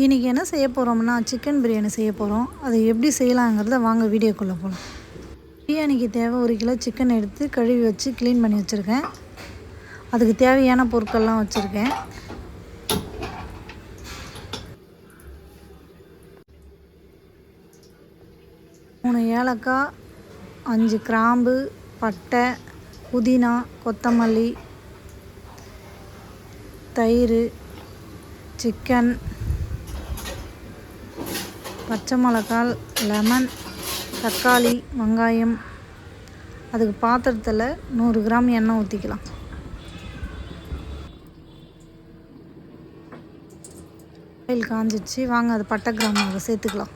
இன்றைக்கி என்ன செய்ய போகிறோம்னா சிக்கன் பிரியாணி செய்ய போகிறோம் அதை எப்படி செய்யலாங்கிறத வாங்க வீடியோக்குள்ளே போகலாம் பிரியாணிக்கு தேவை ஒரு கிலோ சிக்கன் எடுத்து கழுவி வச்சு க்ளீன் பண்ணி வச்சுருக்கேன். அதுக்கு தேவையான பொருட்கள்லாம் வச்சுருக்கேன். மூணு ஏலக்காய் அஞ்சு கிராம்பு பட்டை புதினா கொத்தமல்லி தயிர் சிக்கன் பச்சை மிளகாய் லெமன் தக்காளி வெங்காயம். அதுக்கு பாத்திரத்தில் நூறு கிராம் எண்ணெய் ஊற்றிக்கலாம் ஆயில் காஞ்சிச்சு. வாங்க அது பட்டை கிராம் சேர்த்துக்கலாம்.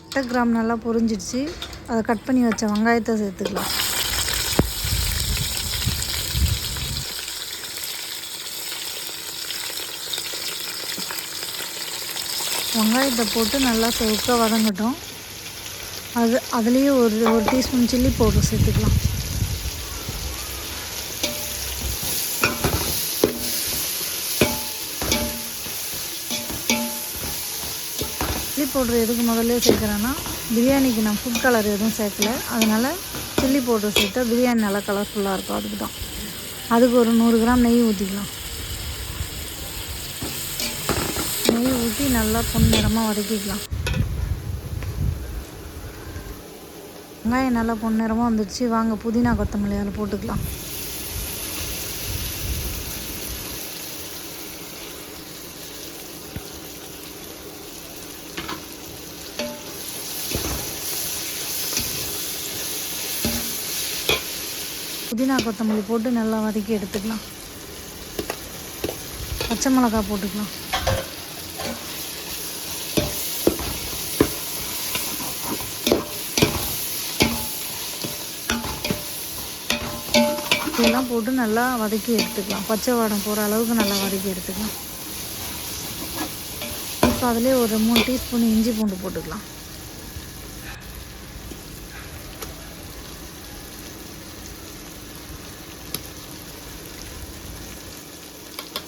பட்டை கிராம் நல்லா பொரிஞ்சிடுச்சு. அதை கட் பண்ணி வச்ச வெங்காயத்தை சேர்த்துக்கலாம். வெங்காயத்தை போட்டு நல்லா செவக்க வதங்கட்டும். அது அதுலேயே ஒரு ஒரு டீஸ்பூன் சில்லி பவுடர் சேர்த்துக்கலாம். சில்லி பவுடர் எதுக்கு முதல்ல சேர்க்குறேன்னா பிரியாணிக்கு நான் ஃபுட் கலர் எதுவும் சேர்க்கல. அதனால் சில்லி பவுடர் சேர்த்தா பிரியாணி நல்லா கலர்ஃபுல்லாக இருக்கும் அதுக்கு தான் அதுக்கு ஒரு நூறு கிராம் நெய் ஊற்றிக்கலாம் நெய் ஊற்றி நல்லா பொன்னிறமாக வதக்கிக்கலாம். வெங்காயம் நல்லா பொன்னிறமாக வந்துடுச்சு வாங்க புதினா கொத்தமல்லி அதில் போட்டுக்கலாம். புதினா கொத்தமல்லி போட்டு நல்லா வதக்கி எடுத்துக்கலாம். பச்சை மிளகா போட்டுக்கலாம். இதெல்லாம் போட்டு நல்லா வதக்கி எடுத்துக்கலாம். பச்சை வாடம் போகிற அளவுக்கு நல்லா வதக்கி எடுத்துக்கலாம். இப்போ அதிலே ஒரு மூணு டீஸ்பூன் இஞ்சி பூண்டு போட்டுக்கலாம்.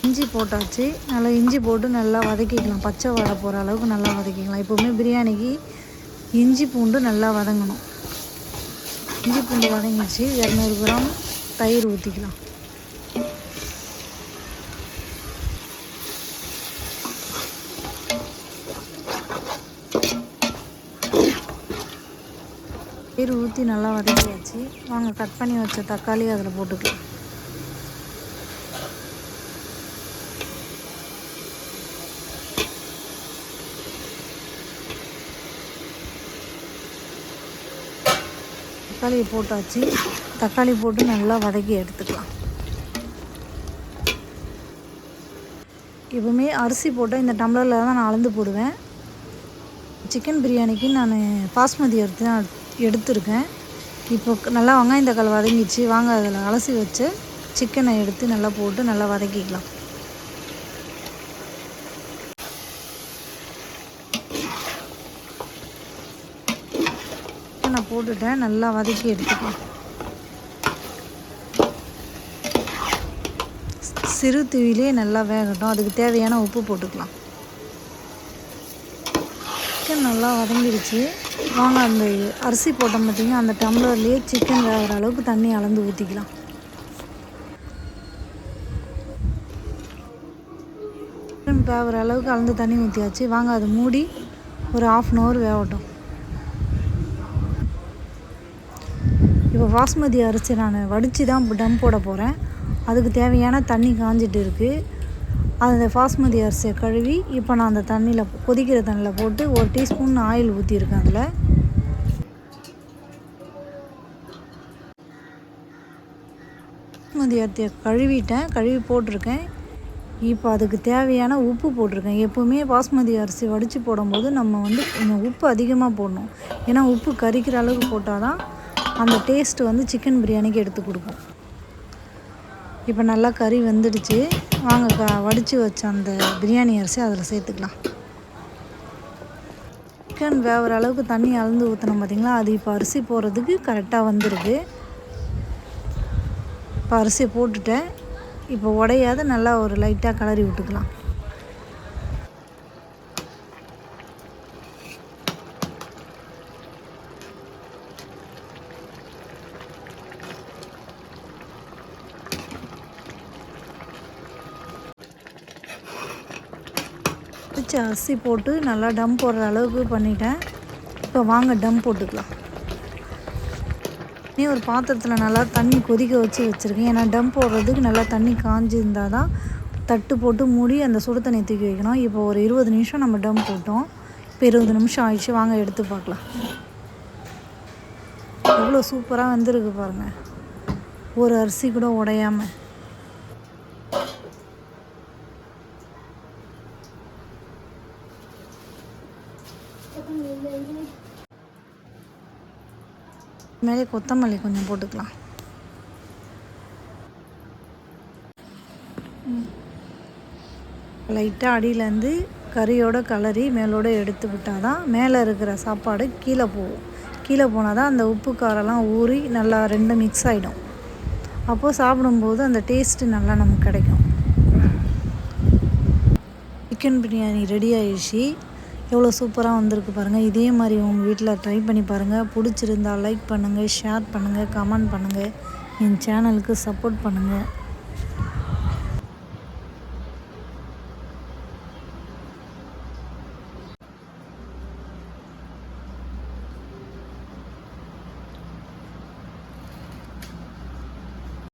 இஞ்சி போட்டாச்சு. நல்லா இஞ்சி போட்டு நல்லா வதக்கிக்கலாம். பச்சை வடை போகிற அளவுக்கு நல்லா வதக்கிக்கலாம். எப்போவுமே பிரியாணிக்கு இஞ்சி பூண்டு நல்லா வதங்கணும். இஞ்சி பூண்டு வதங்கிச்சு இரநூறு கிராம் தயிர் ஊற்றிக்கலாம் தயிர் ஊற்றி நல்லா வதக்கியாச்சு. வாங்க கட் பண்ணி வச்ச தக்காளி அதில் போட்டுக்கலாம். தக்காளியை போட்டாச்சு. தக்காளி போட்டு நல்லா வதக்கி எடுத்துக்கலாம். எப்பவுமே அரிசி போட்டால் இந்த டம்ளரில் தான் நான் அளந்து போடுவேன். சிக்கன் பிரியாணிக்கு நான் பாஸ்மதி எடுத்து தான் எடுத்திருக்கேன். இப்போ நல்லா வெங்காயம் தக்காளி வதங்கிச்சு வாங்க அதில் அலசி வச்சு சிக்கனை எடுத்து நல்லா போட்டு நல்லா வதக்கிக்கலாம். நான் போட்டுட்டேன். நல்லா வதக்கி எடுத்துக்கலாம் சிறு தீவிலே நல்லா வேகட்டும். அதுக்கு தேவையான உப்பு போட்டுக்கலாம். சிக்கன் நல்லா வதங்கிடுச்சு. வாங்க அந்த அரிசி போட்டோம் பார்த்தீங்கன்னா அந்த டம்ளர்லேயே சிக்கன் வேகிற அளவுக்கு தண்ணி அளந்து ஊற்றிக்கலாம் சிக்கன் வேகிற அளவுக்கு அளந்து தண்ணி ஊற்றியாச்சு வாங்க அது மூடி ஒரு ஆஃப் அன் ஹவர் வேகட்டும். பாஸ்மதி அரிசி நான் வடித்து தான் டம் போட போகிறேன் அதுக்கு தேவையான தண்ணி காஞ்சிட்டு இருக்குது அந்த பாஸ்மதி அரிசியை கழுவி இப்போ நான் அந்த தண்ணியில் கொதிக்கிற தண்ணியில் போட்டு ஒரு டீஸ்பூன் ஆயில் ஊற்றிருக்கேன் அதில். பாஸ்மதி அரிசியை கழுவிட்டேன். கழுவி போட்டிருக்கேன். இப்போ அதுக்கு தேவையான உப்பு போட்டிருக்கேன். எப்போவுமே பாஸ்மதி அரிசி வடித்து போடும்போது நம்ம வந்து உப்பு அதிகமாக போடணும். ஏன்னா உப்பு கறிக்கிற அளவுக்கு போட்டால் தான் அந்த டேஸ்ட்டு வந்து சிக்கன் பிரியாணிக்கு எடுத்து கொடுக்கும். இப்போ நல்லா கறி வெந்துடுச்சு. வாங்க க வடித்து வச்ச அந்த பிரியாணி அரிசி அதில் சேர்த்துக்கலாம். சிக்கன் வேகிற அளவுக்கு தண்ணி அளந்து ஊற்றினோம் பார்த்திங்களா அது இப்போ அரிசி போடுறதுக்கு கரெக்டாக வந்துடுது இப்போ அரிசியை போட்டுட்டேன். இப்போ உடையாத நல்லா ஒரு லைட்டாக கலரி விட்டுக்கலாம். பிடிச்ச அரிசி போட்டு நல்லா டம் போடுற அளவுக்கு பண்ணிட்டேன். இப்போ வாங்க டம் போட்டுக்கலாம். நீ ஒரு பாத்திரத்தில் நல்லா தண்ணி கொதிக்க வச்சு வச்சுருக்கேன். ஏன்னா டம் போடுறதுக்கு நல்லா தண்ணி காஞ்சிருந்தால் தான் தட்டு போட்டு மூடி அந்த சுடு தண்ணி தூக்கி வைக்கணும். இப்போ ஒரு இருபது நிமிஷம் நம்ம டம் போட்டோம். இப்போ இருபது நிமிஷம் ஆயிடுச்சு. வாங்க எடுத்து பார்க்கலாம். எவ்வளோ சூப்பராக வந்திருக்கு பாருங்கள் ஒரு அரிசி கூட உடையாமல் மேலே கொத்தமல்லி கொஞ்சம் போட்டுக்கலாம். லைட்டாக அடியிலேருந்து கறியோட கலரி மேலோட எடுத்து விட்டால் தான் மேலே இருக்கிற சாப்பாடு கீழே போகும். கீழே போனால் தான் அந்த உப்பு காரெல்லாம் ஊறி நல்லா ரெண்டும் மிக்ஸ் ஆகிடும் அப்போது சாப்பிடும்போது அந்த டேஸ்ட்டு நல்லா நமக்கு கிடைக்கும். சிக்கன் பிரியாணி ரெடி ஆயிடுச்சு. எவ்வளோ சூப்பராக வந்திருக்கு பாருங்கள் இதே மாதிரி உங்கள் வீட்டில் ட்ரை பண்ணி பாருங்கள் பிடிச்சிருந்தா லைக் பண்ணுங்கள் ஷேர் பண்ணுங்கள் கமெண்ட் பண்ணுங்கள் என் சேனலுக்கு சப்போர்ட் பண்ணுங்கள்